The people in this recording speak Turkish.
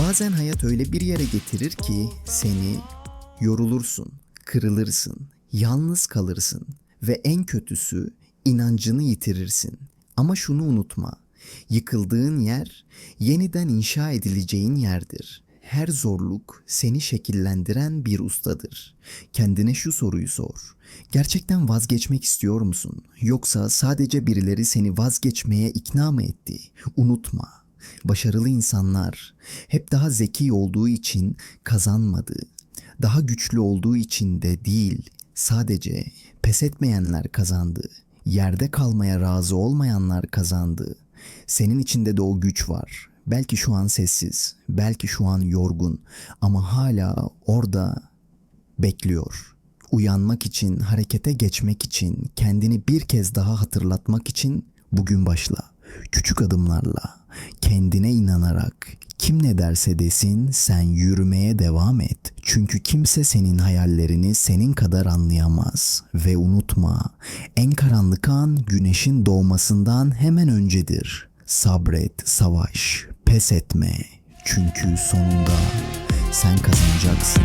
Bazen hayat öyle bir yere getirir ki seni yorulursun, kırılırsın, yalnız kalırsın ve en kötüsü inancını yitirirsin. Ama şunu unutma. Yıkıldığın yer yeniden inşa edileceğin yerdir. Her zorluk seni şekillendiren bir ustadır. Kendine şu soruyu sor. Gerçekten vazgeçmek istiyor musun? Yoksa sadece birileri seni vazgeçmeye ikna mı etti? Unutma. Başarılı insanlar hep daha zeki olduğu için kazanmadı. Daha güçlü olduğu için de değil, sadece pes etmeyenler kazandı. Yerde kalmaya razı olmayanlar kazandı. Senin içinde de o güç var. Belki şu an sessiz, belki şu an yorgun ama hala orada bekliyor. Uyanmak için, harekete geçmek için, kendini bir kez daha hatırlatmak için bugün başla. Küçük adımlarla, kendine inanarak, kim ne derse desin sen yürümeye devam et. Çünkü kimse senin hayallerini senin kadar anlayamaz. Ve unutma, en karanlık an güneşin doğmasından hemen öncedir. Sabret, savaş, pes etme. Çünkü sonunda sen kazanacaksın.